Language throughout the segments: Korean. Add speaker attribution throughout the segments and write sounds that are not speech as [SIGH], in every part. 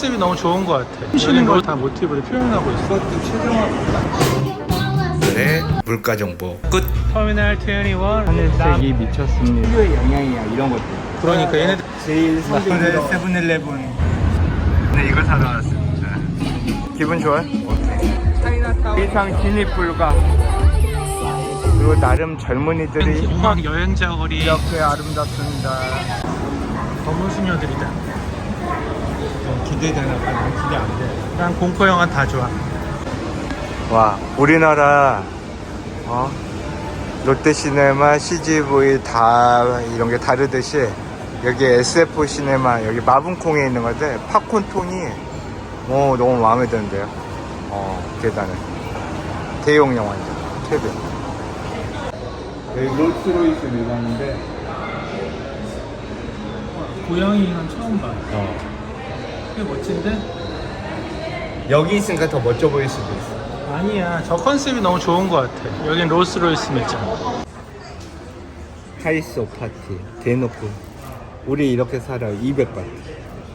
Speaker 1: 컨셉이 너무 좋은 것 같아. 쉬는 걸 다 모티브로 표현하고 있어.
Speaker 2: 최종화
Speaker 3: 오늘의 물가 정보 끝.
Speaker 1: 터미널 21.
Speaker 2: 하늘색이 미쳤습니다 인류의 영향이야 이런 것들
Speaker 1: 그러니까 얘네들
Speaker 2: 제일
Speaker 3: 오늘 세븐일레븐. 네 이거 사러 왔습니다. 기분 좋아요?
Speaker 2: 이상 진입 불가 그리고 나름 젊은이들이
Speaker 1: 음악 여행자 거리
Speaker 2: 이렇게 아름답습니다
Speaker 1: 검은 수녀들이다.
Speaker 2: 기대되나 봐. 난 기대 안 돼.
Speaker 1: 난 공포 영화 다 좋아.
Speaker 3: 와 우리나라 어? 롯데시네마, CGV 다 이런 게 다르듯이 여기 SF 시네마 여기 마분콩에 있는 건데 팝콘 통이 어, 너무 마음에 드는데요. 어 대단해. 대용 영화죠. 최대.
Speaker 2: 여기 롤스로이스 매장인데
Speaker 1: 고양이 난 처음 봐.
Speaker 3: 어.
Speaker 1: 꽤 멋진데?
Speaker 3: 여기 있으니까 더 멋져 보일 수도 있어.
Speaker 1: 아니야. 저 컨셉이 너무 좋은 것 같아. 여긴 롤스로이스 매장.
Speaker 3: 하이소 파티 대놓고 우리 이렇게 살아 200바트.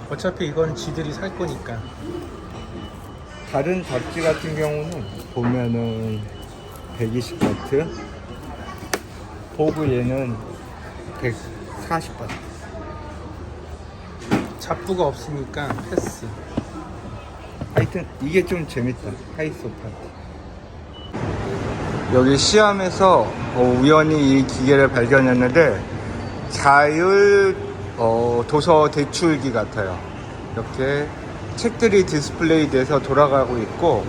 Speaker 1: 어차피 이건 지들이 살 거니까.
Speaker 3: 다른 잡지 같은 경우는 보면은 120바트 보고 얘는 140바트
Speaker 1: 잡부가 없으니까 패스.
Speaker 3: 하여튼 이게 좀 재밌다 하이소 파티 여기 시암에서 어, 우연히 이 기계를 발견했는데 자율 어, 도서 대출기 같아요 이렇게 책들이 디스플레이 돼서 돌아가고 있고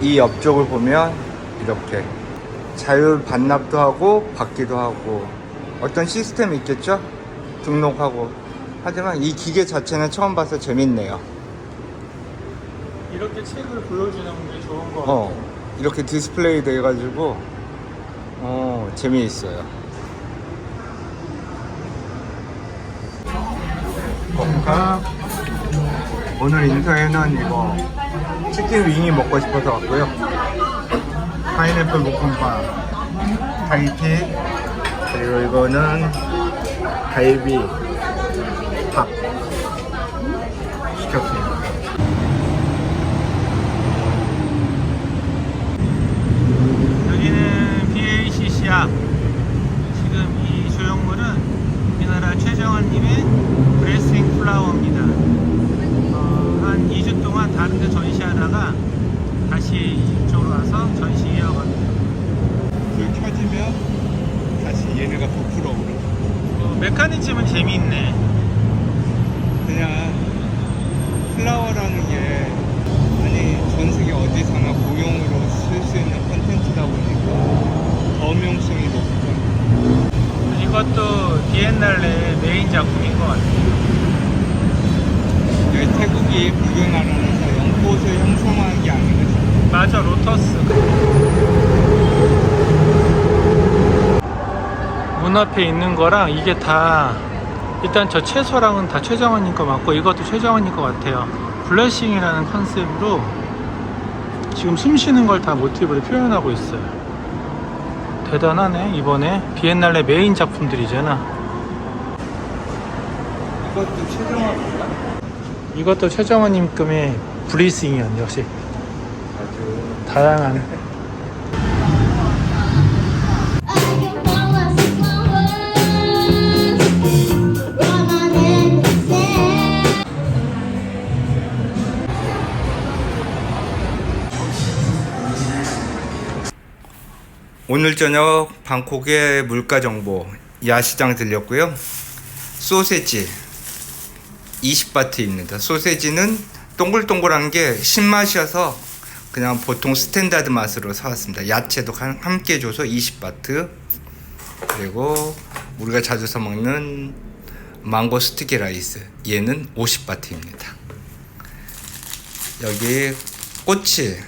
Speaker 3: 이 옆쪽을 보면 이렇게 자율 반납도 하고 받기도 하고 어떤 시스템이 있겠죠? 등록하고 하지만 이 기계 자체는 처음 봐서 재밌네요.
Speaker 1: 이렇게 책을 보여주는 게 좋은 거 같아.
Speaker 3: 어 이렇게 디스플레이 돼가지고 어 재미있어요. 볶아 오늘 인터에는 이거 치킨 윙이 먹고 싶어서 왔고요. 파인애플 볶음밥 타이티 그리고 이거는 갈비 밥 시켰습니다
Speaker 1: 여기는 BACC야. 지금 이 조형물은 우리나라 최정환님의 브레싱 플라워입니다. 어, 한 2주 동안 다른 데 전시하다가 다시 이쪽으로 와서 전시 이어갑니다.
Speaker 3: 불 켜지면 다시 얘네가 부풀어 오르
Speaker 1: 어, 메커니즘은 재미있네.
Speaker 3: 그냥 플라워라는 게 아니 전 세계 어디서나 공용으로 쓸 수 있는 컨텐츠다 보니까 범용성이 높죠.
Speaker 1: 비엔날레 메인 작품인 것 같아요.
Speaker 3: 여기 태국이 불교 나라라서 연꽃을 형성한 게 아닌가 싶어요.
Speaker 1: 맞아, 로터스. 문 앞에 있는 거랑 이게 다 일단 저 채소랑은 다 최정원님 거 맞고 이것도 최정원님 거 같아요. 블레싱이라는 컨셉으로 지금 숨 쉬는 걸 다 모티브로 표현하고 있어요. 대단하네. 이번에 비엔날레 메인 작품들이잖아.
Speaker 2: 이것도 최종화
Speaker 1: 이것도 최정원님 금의 브리싱이었네. 역시
Speaker 3: 아주
Speaker 1: 다양한
Speaker 3: 오늘 저녁 방콕의 물가 정보 야시장 들렸고요. 소세지 20바트입니다. 소세지는 동글동글한 게 신맛이어서 그냥 보통 스탠다드 맛으로 사왔습니다. 야채도 한- 함께 줘서 20바트. 그리고 우리가 자주 사 먹는 망고 스티키 라이스 얘는 50바트입니다. 여기 꼬치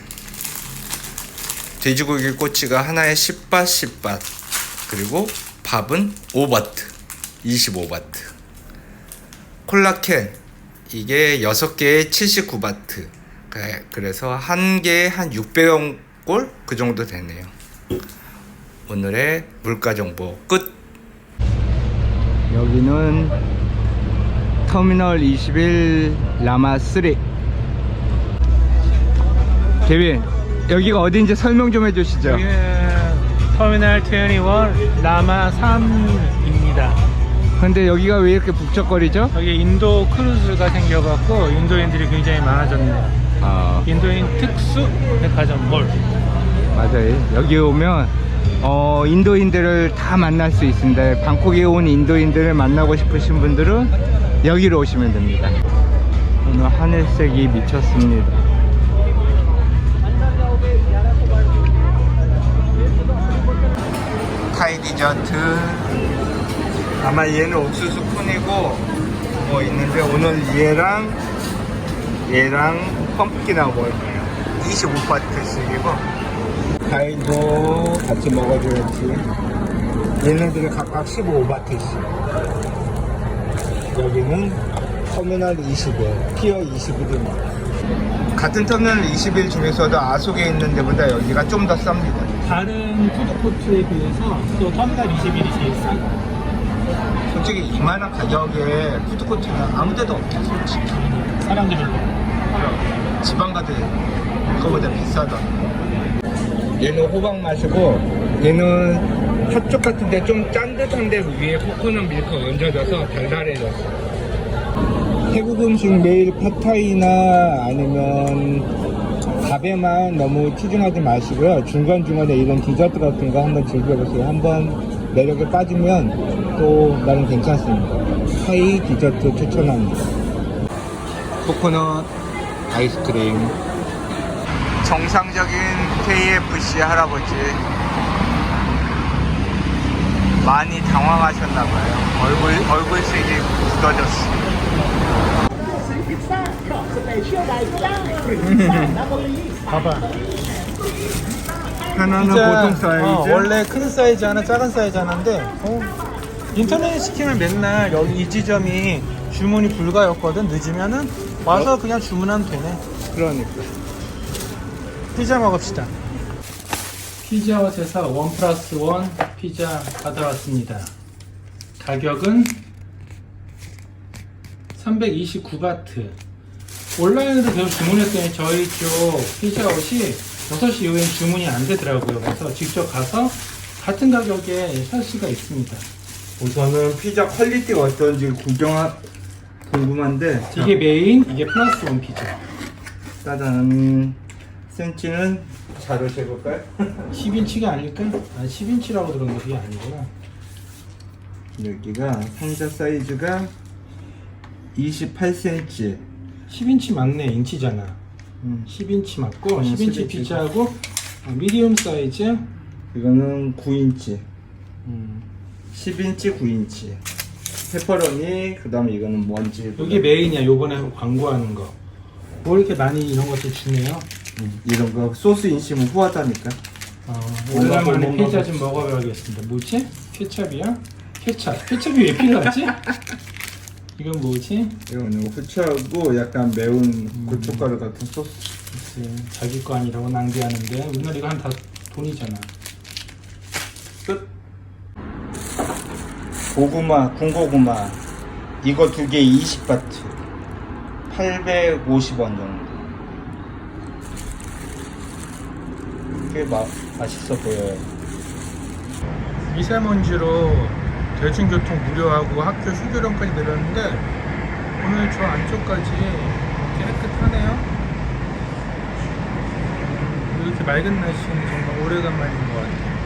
Speaker 3: 돼지고기 꼬치가 하나에 10밭 10밭 그리고 밥은 5바트 25바트 콜라캔 이게 6개에 79바트. 그래서 한 개에 한 600원 꼴? 그 정도 되네요. 오늘의 물가 정보 끝. 여기는 터미널 21 라마 3 개빈 여기가 어딘지 설명 좀 해주시죠.
Speaker 1: 터미널 21 라마 3입니다.
Speaker 3: 근데 여기가 왜 이렇게 북적거리죠?
Speaker 1: 여기 인도 크루즈가 생겨갖고 인도인들이 굉장히 많아졌네요.
Speaker 3: 아
Speaker 1: 인도인 특수 백화점 몰.
Speaker 3: 맞아요 여기 오면 어, 인도인들을 다 만날 수 있습니다 방콕에 온 인도인들을 만나고 싶으신 분들은 여기로 오시면 됩니다 오늘 하늘색이 미쳤습니다 타이 디저트 아마 얘는 옥수수 콘이고 뭐 있는데 오늘 얘랑 얘랑 펌프킨하고 먹을 거예요. 25바트씩이고. 과일도 같이 먹어줘야지. 얘네들이 각각 15바트씩. 여기는 터미널 21 피어 21입니다 같은 터미널 21 중에서도 아속에 있는 데보다 여기가 좀 더 쌉니다.
Speaker 1: 다른 푸드코트에 비해서 또 터미널 21이 제일 싸고
Speaker 3: 솔직히 이만한 가격에 푸드코트는 아무 데도 없죠 솔직히
Speaker 1: 사람들 별로.
Speaker 3: 지방 가도 그거보다 비싸다. 얘는 호박 맛이고 얘는 팥죽 같은데 좀 짠 듯한데 위에 코코넛 밀크 얹어져서 달달해졌어. 태국 음식 매일 팟타이나 아니면 밥에만 너무 치중하지 마시고요. 중간중간에 이런 디저트 같은 거 한번 즐겨보세요. 한번 매력에 빠지면 또 나름 괜찮습니다. 타이 디저트 추천합니다. 코코넛 아이스크림 정상적인 KFC 할아버지 많이 당황하셨나봐요 얼굴 얼굴색이 굳어졌어 [LAUGHS]
Speaker 1: 봐봐.
Speaker 3: 하나는
Speaker 1: 진짜,
Speaker 3: 보통 사이즈
Speaker 1: 어, 원래 큰 사이즈 하나, 작은 사이즈 하나인데 어, 인터넷 시키면 맨날 여기 이 지점이 주문이 불가였거든. 늦으면은 와서 그냥 주문하면 되네.
Speaker 3: 그러니까
Speaker 1: 피자 먹읍시다. 피자헛에서 원 플러스 원 피자 받아왔습니다. 가격은 329바트. 온라인으로 계속 주문했더니 저희 쪽 피자헛이 6시 이후엔 주문이 안 되더라고요. 그래서 직접 가서 같은 가격에 살 수가 있습니다.
Speaker 3: 우선은 피자 퀄리티가 어떤지 구경 궁금한데
Speaker 1: 이게 메인, 이게 플러스 원 피자.
Speaker 3: 짜잔 센치는 자로 재볼까요?
Speaker 1: 10인치가 아닐까? 아, 10인치라고 들은 거 그게 아니구나.
Speaker 3: 여기가 상자 사이즈가 28cm
Speaker 1: 10인치 맞네, 인치잖아.
Speaker 3: 음,
Speaker 1: 10인치 맞고
Speaker 3: 음,
Speaker 1: 10인치
Speaker 3: 10인치.
Speaker 1: 피자하고 어, 미디움 사이즈
Speaker 3: 이거는 9인치
Speaker 1: 음,
Speaker 3: 10인치 9인치 페퍼로니 그 다음에 이거는 뭔지
Speaker 1: 여기 메인이야 요번에 광고하는 거. 뭐 이렇게 많이 이런 것들 주네요.
Speaker 3: 음, 이런 거 소스 인심은 후하다니까
Speaker 1: 어,
Speaker 3: 뭔가
Speaker 1: 오랜만에 피자 좀 먹어봐야겠습니다. 뭐지? 케찹이야? 케찹. 케찹이 왜 필요하지? [LAUGHS] 이건 뭐지?
Speaker 3: 이거는 후추하고 약간 매운 고춧가루 같은 소스?
Speaker 1: 글쎄, 자기 거 아니라고 낭비하는데 우리나라 이거 한 다 돈이잖아.
Speaker 3: 끝. 고구마 군고구마. 이거 두 개 20바트. 850원 정도. 꽤 마, 맛있어 보여요.
Speaker 1: 미세먼지로 대중교통 무료하고 학교 휴교령까지 내렸는데 오늘 저 안쪽까지 깨끗하네요. 이렇게 맑은 날씨는 정말 오래간만인 것 같아요.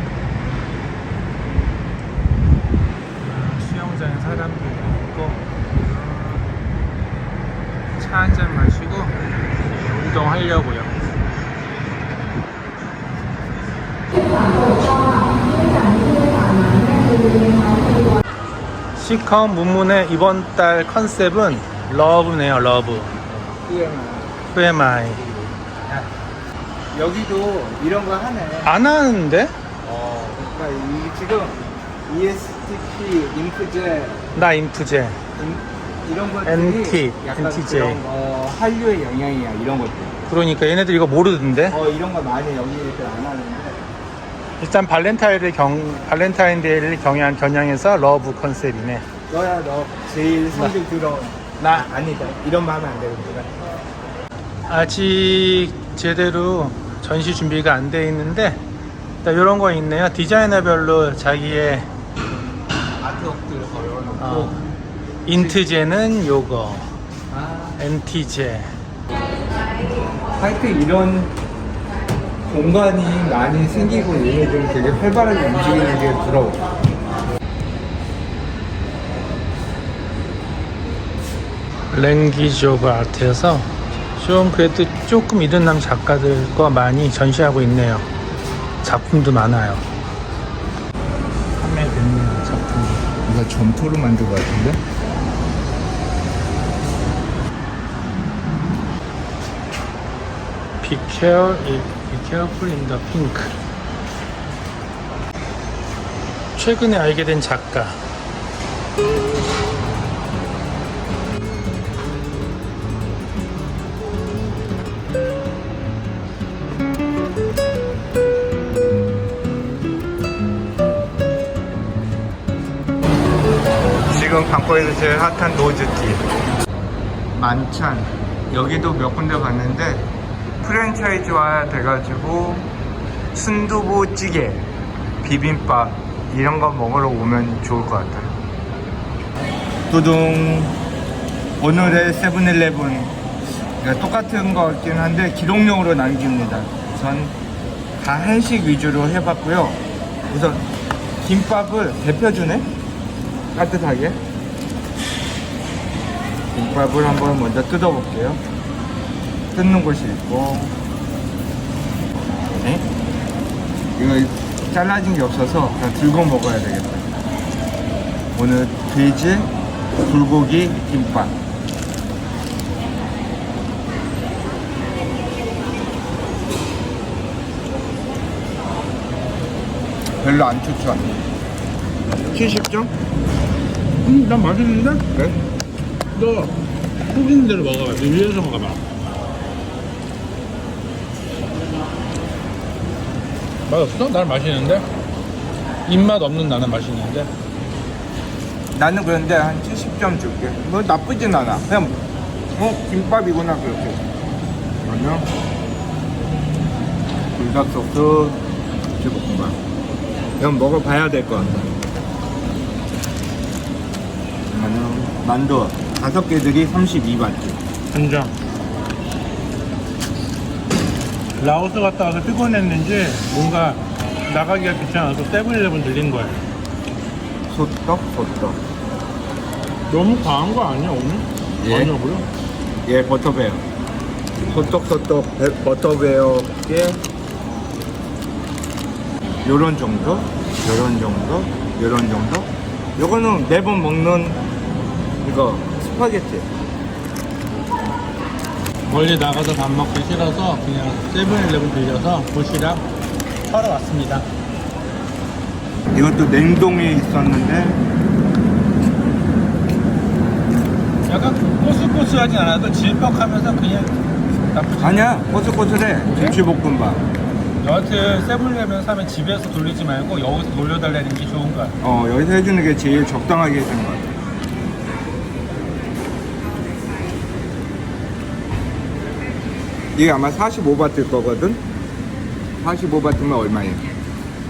Speaker 1: 아, 수영장에 사람들도 있고 차 한 잔 마시고 운동하려고 시컴 문문의 이번 달 컨셉은 러브네요, 러브. Who am I?
Speaker 3: 여기도 이런 거 하네
Speaker 1: 안 하는데?
Speaker 3: 어, 그러니까 이 지금 ESTP, 인프제
Speaker 1: 나 인프제.
Speaker 3: 인- 이런 것들이
Speaker 1: NT,
Speaker 3: 약간
Speaker 1: NTJ.
Speaker 3: 그런 거 한류의 영향이야 이런 것들
Speaker 1: 그러니까 얘네들 이거 모르던데?
Speaker 3: 어 이런 거 많이 여기 애들 안 하는데
Speaker 1: 일단 발렌타인데이 경 발렌타인데이를 경향 겨냥해서 러브 컨셉이네.
Speaker 3: 너야 너 제일 성질 들어
Speaker 1: 나
Speaker 3: 아니다. 이런 말 하면 안 되는구나.
Speaker 1: 아직 제대로 전시 준비가 안 돼 있는데 이런 거 있네요. 디자이너별로 자기의
Speaker 3: 아트웍들 걸어놓고.
Speaker 1: 어, 인트제는 요거,
Speaker 3: 아,
Speaker 1: MT제.
Speaker 3: 하여튼 이런 공간이 많이 생기고 얘네들 되게 활발하게 움직이는 게 부러워.
Speaker 1: 랭귀지 오브 아트에서 좀 그래도 조금 이른남 작가들과 많이 전시하고 있네요. 작품도 많아요. 판매되는 작품이.
Speaker 3: 이거 점토로 만든 것 같은데?
Speaker 1: In the pink. 최근에 알게 된 작가.
Speaker 3: 지금 방콕에서 제일 핫한 노즈티 만찬 여기도 몇 군데 갔는데 프랜차이즈화 돼가지고 순두부 찌개 비빔밥 이런 거 먹으러 오면 좋을 것 같아요. 두둥. 오늘의 세븐일레븐. 그러니까 똑같은 거 같긴 한데 기록용으로 남깁니다. 우선 다 한식 위주로 해봤고요. 우선 김밥을 데펴주네? 따뜻하게. 김밥을 한번 먼저 뜯어볼게요 뜯는 곳이 있고 네? 이거 잘라진 게 없어서 그냥 들고 먹어야 되겠다 오늘 돼지 불고기 김밥 별로 안 추천 70점?
Speaker 1: 음, 난 맛있는데?
Speaker 3: 그래?
Speaker 1: 너 속인 대로 먹어봐. 너 위에서 먹어봐. 맛없어? 난 맛있는데? 입맛 없는 나는 맛있는데?
Speaker 3: 나는 그런데 한 70점 줄게. 뭐 나쁘진 않아. 그냥 어 김밥이구나 그렇게. 그러면 불닭 소스 볶음밥. 이건 먹어봐야 될 것 같아. 그러면 만두 다섯 개들이 32바트.
Speaker 1: 한장 라오스 갔다 와서 피곤했는지 뭔가 나가기가 귀찮아서 세븐일레븐 들린 거야.
Speaker 3: 소떡 소떡.
Speaker 1: 너무 과한 거 아니야 오늘?
Speaker 3: 예.
Speaker 1: 그래?
Speaker 3: 예 버터베어. 소떡 소떡 베- 버터베어에 요런 정도, 요런 정도, 요런 정도. 요거는 매번 먹는 이거 스파게티.
Speaker 1: 멀리 나가서 밥 먹기 싫어서 그냥 세븐일레븐 들려서 도시락 사러 왔습니다.
Speaker 3: 이것도 냉동에 있었는데
Speaker 1: 약간 꼬슬꼬슬하진 않아도 질퍽하면서 그냥 나쁘지
Speaker 3: 아니야 꼬슬꼬슬해 김치볶음밥.
Speaker 1: 여하튼 세븐일레븐 사면 집에서 돌리지 말고 여기서 돌려달라는 게 좋은 거야.
Speaker 3: 어 여기서 해주는 게 제일 적당하게 해주는 것같 이게 아마 45바트일 거거든. 45바트면 얼마예요?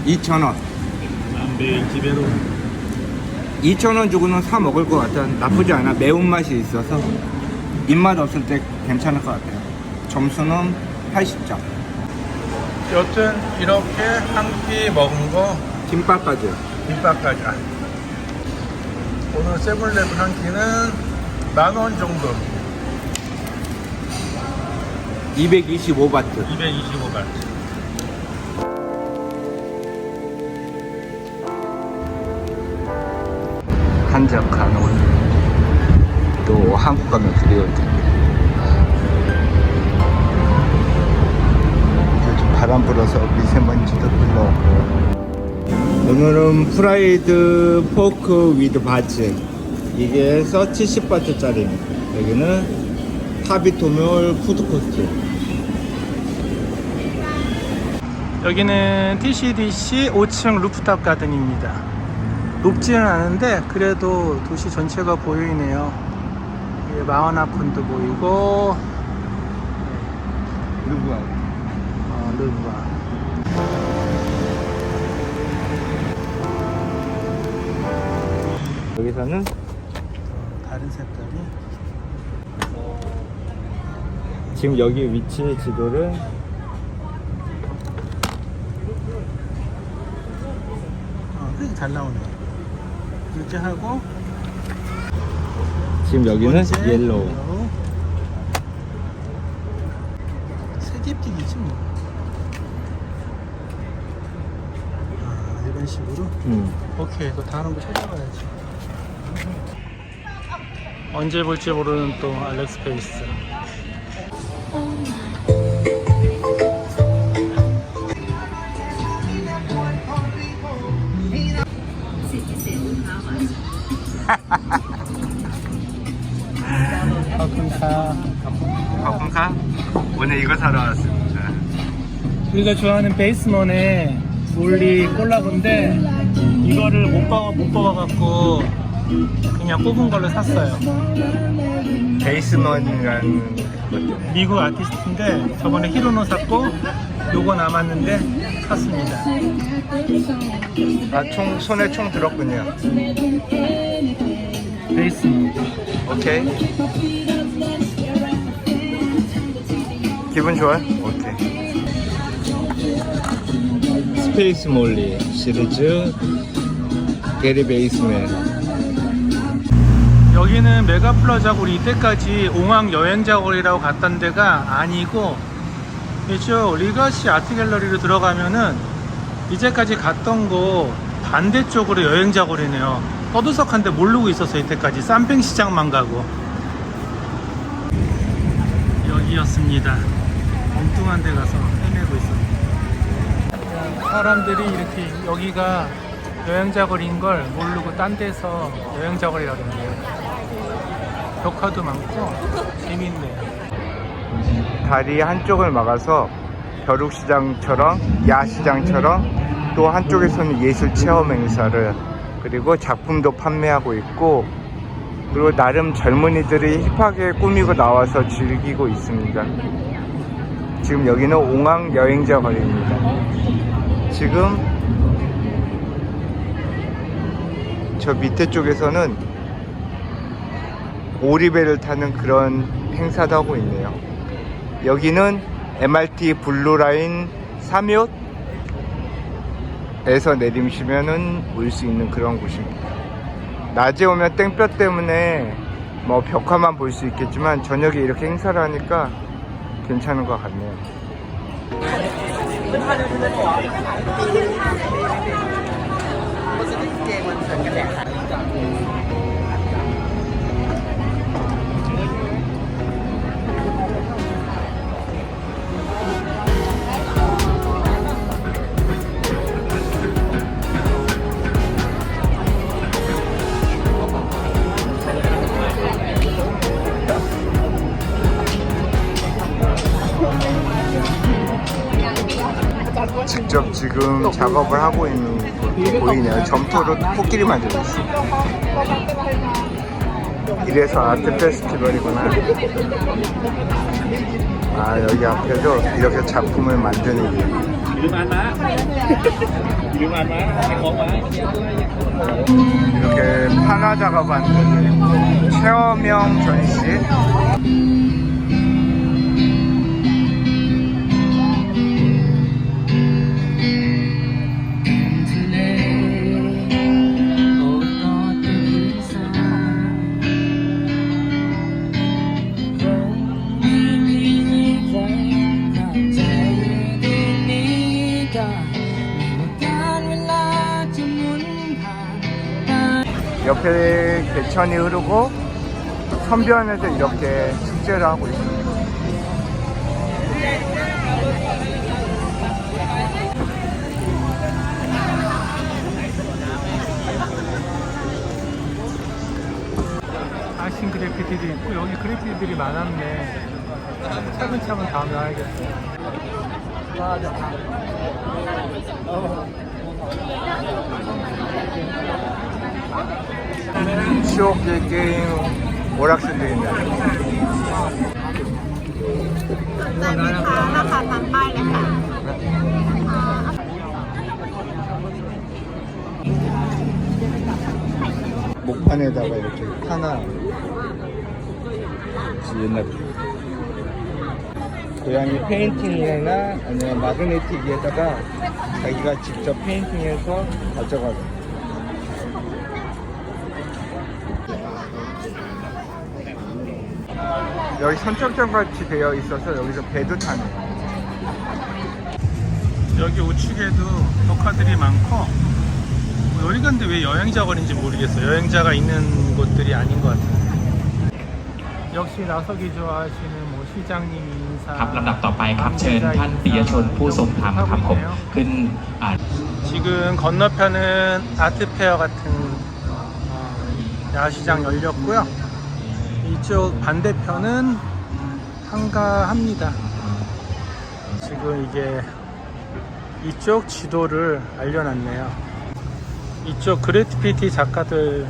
Speaker 3: 2,000원.
Speaker 1: 매일 집에로
Speaker 3: 2,000원 주고는 사 먹을 것 같아. 나쁘지 않아. 매운맛이 있어서 입맛 없을 때 괜찮을 것 같아요. 점수는 80점.
Speaker 1: 여튼 이렇게 한 끼 먹은 거
Speaker 3: 김밥까지.
Speaker 1: 김밥까지 아. 오늘 세븐일레븐 한 끼는 만 원 정도
Speaker 3: 225바트.
Speaker 1: 225발
Speaker 3: 한적한 오늘 또 한국 가면 그리울 텐데 요즘 바람 불어서 미세먼지도 흘러오고. 오늘은 프라이드 포크 위드 바츠 이게 해서 70바트짜리입니다. 여기는 타비토몰 푸드코스트
Speaker 1: 여기는 TCDC 5층 루프탑 가든입니다. 높지는 않은데 그래도 도시 전체가 보이네요. 예, 마하나콘도 보이고
Speaker 2: 누구야?
Speaker 1: 어, 르브아
Speaker 3: 여기서는
Speaker 1: 어, 다른 색깔이
Speaker 3: 지금 여기 위치 지도를
Speaker 1: 어, 되게 잘 나오네 이렇게 하고
Speaker 3: 지금 여기는
Speaker 1: 번째,
Speaker 3: 옐로우
Speaker 1: 옐로우. 세계픽이지 뭐. 아, 이런 식으로?
Speaker 3: 음.
Speaker 1: 오케이 또 다른 거 찾아봐야지. 언제 볼지 모르는 또 알렉스 페이스 가끔가
Speaker 3: 바쁜가? 오늘 이거 사러 왔습니다
Speaker 1: 우리가 좋아하는 베이스먼의 올리 콜라보인데 이거를 못 봐가 못 봐갖고 그냥 뽑은 걸로 샀어요.
Speaker 3: 베이스먼이라는
Speaker 1: 미국 아티스트인데 저번에 히로노 샀고 요거 남았는데 샀습니다.
Speaker 3: 아 총 손에 총 들었군요
Speaker 1: 베이스먼.
Speaker 3: 오케이 기분 좋아? 오케이 스페이스 몰리 시리즈 게리 베이스맨
Speaker 1: 여기는 메가플라자고 우리 이때까지 옹황 여행자 거리라고 갔던 데가 아니고 이쪽 리가시 아트갤러리로 들어가면은 이제까지 갔던 곳 반대쪽으로 여행자 거리네요 떠들썩한데 모르고 있었어 이때까지 쌈팽시장만 가고 여기였습니다. 엉뚱한 데 가서 헤매고 있었는데 사람들이 이렇게 여기가 여행자거리인 걸 모르고 딴 데서 여행자거리라던데 벽화도 많고 재밌네요.
Speaker 3: 다리 한쪽을 막아서 벼룩시장처럼 야시장처럼 또 한쪽에서는 예술 체험 행사를 그리고 작품도 판매하고 있고 그리고 나름 젊은이들이 힙하게 꾸미고 나와서 즐기고 있습니다. 지금 여기는 옹황 여행자 거리입니다. 지금 저 밑에 쪽에서는 오리배를 타는 그런 행사도 하고 있네요. 여기는 MRT 블루라인 3욤 에서 내리시면은 올 수 있는 그런 곳입니다. 낮에 오면 땡볕 때문에 뭐 벽화만 볼 수 있겠지만 저녁에 이렇게 행사를 하니까 괜찮은 것 같네요. 지금 작업을 하고 있는 게 보이네요. 점토로 코끼리 만들고 있어요. 이래서 아트 페스티벌이구나. 아 여기 앞에도 이렇게 작품을 만드는 게 이렇게 판화 작업하는 체험형 전시 개천이 흐르고 선변에서 이렇게 축제를 하고 있습니다.
Speaker 1: 아신 그래피티도 있고 여기 그래피티들이 많았네. 차근차근 다음에 와야겠어요
Speaker 3: 추억의 게임
Speaker 4: 오락실입니다.
Speaker 3: 목판에다가 이렇게 하나 옛날 고양이 페인팅이나 아니면 마그네틱 위에다가 자기가 직접 페인팅해서 가져가고 여기 선착장 같이 되어 있어서 여기서 배도 타네요
Speaker 1: 여기 우측에도 벽화들이 많고 뭐 여기가 근데 왜 여행자 거리인지 모르겠어요. 여행자가 있는 곳들이 아닌 것 같아요. 역시 나서기 좋아하시는 뭐 시장님 인사
Speaker 5: ครับลำดับต่อไปครับเชิญท่านปิยชนผู้ทรงธรรมครับผมขึ้นอ่า
Speaker 1: 지금 건너편은 아트페어 같은 어, 야시장 열렸고요. 이쪽 반대편은 한가합니다. 지금 이게 이쪽 지도를 알려놨네요. 이쪽 그래피티 작가들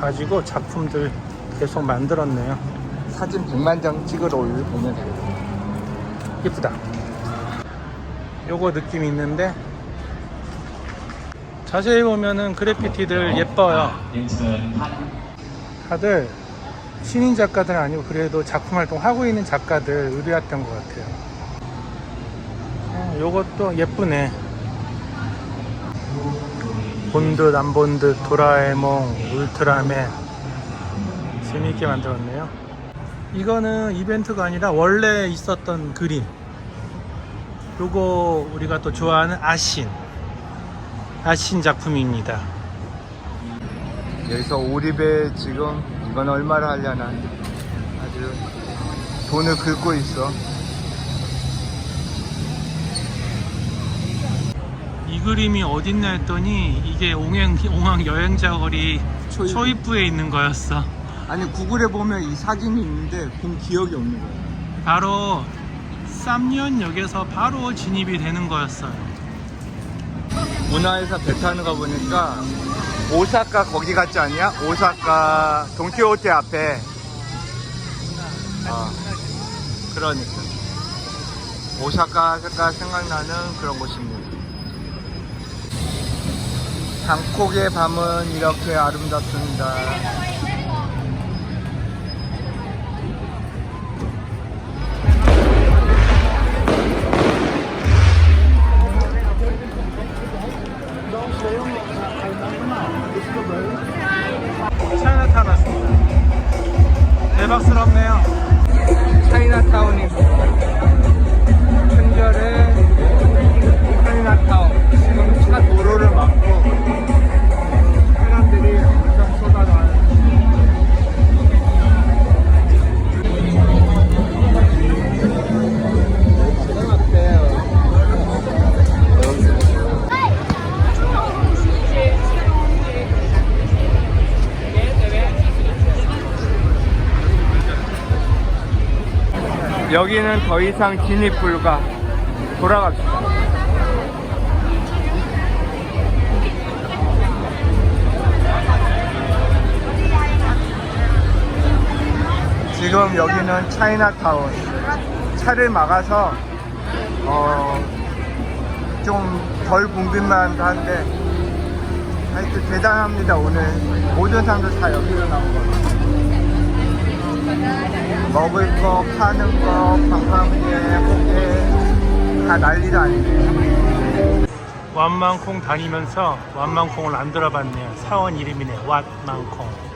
Speaker 1: 가지고 작품들 계속 만들었네요.
Speaker 3: 사진 100만 장 찍으러 오면 되겠다.
Speaker 1: 예쁘다. 요거 느낌 있는데? 자세히 보면은 그래피티들 예뻐요.
Speaker 5: Uh,
Speaker 1: 다들 신인 작가들 아니고 그래도 작품 활동 하고 있는 작가들 의뢰했던 것 같아요. 어, 요것도 예쁘네. 본듯안본듯 도라에몽, 울트라맨 재미있게 만들었네요. 이거는 이벤트가 아니라 원래 있었던 그림. 요거 우리가 또 좋아하는 아신. 아신 작품입니다.
Speaker 3: 여기서 오리배 지금 이건 얼마를 하려나 아주 돈을 긁고 있어
Speaker 1: 이 그림이 어딨나 했더니 이게 옹행, 옹항 여행자 거리
Speaker 3: 초입부.
Speaker 1: 초입부에 있는 거였어.
Speaker 3: 아니 구글에 보면 이 사진이 있는데 본 기억이 없는 거야
Speaker 1: 바로 쌈년역에서 바로 진입이 되는 거였어요.
Speaker 3: 문화에서 배 타는 거 보니까 오사카 거기 같지 않냐? 오사카 동키호테 앞에. 아 그러니까. 오사카가 생각나는 그런 곳입니다. 방콕의 밤은 이렇게 아름답습니다 여기는 더 이상 진입 불가. 돌아갑시다. 지금 여기는 차이나타운. 차를 막아서 어, 좀 덜 붐빈만 한데 하여튼 대단합니다 오늘 모든 사람들 다 여기로 나온 거예요. 먹을 거, 파는 거, 관광객, 호텔 다 난리도 아니에요.
Speaker 1: 완만콩 다니면서 완만콩을 안 들어봤네요. 사원 이름이네. 왓만콩.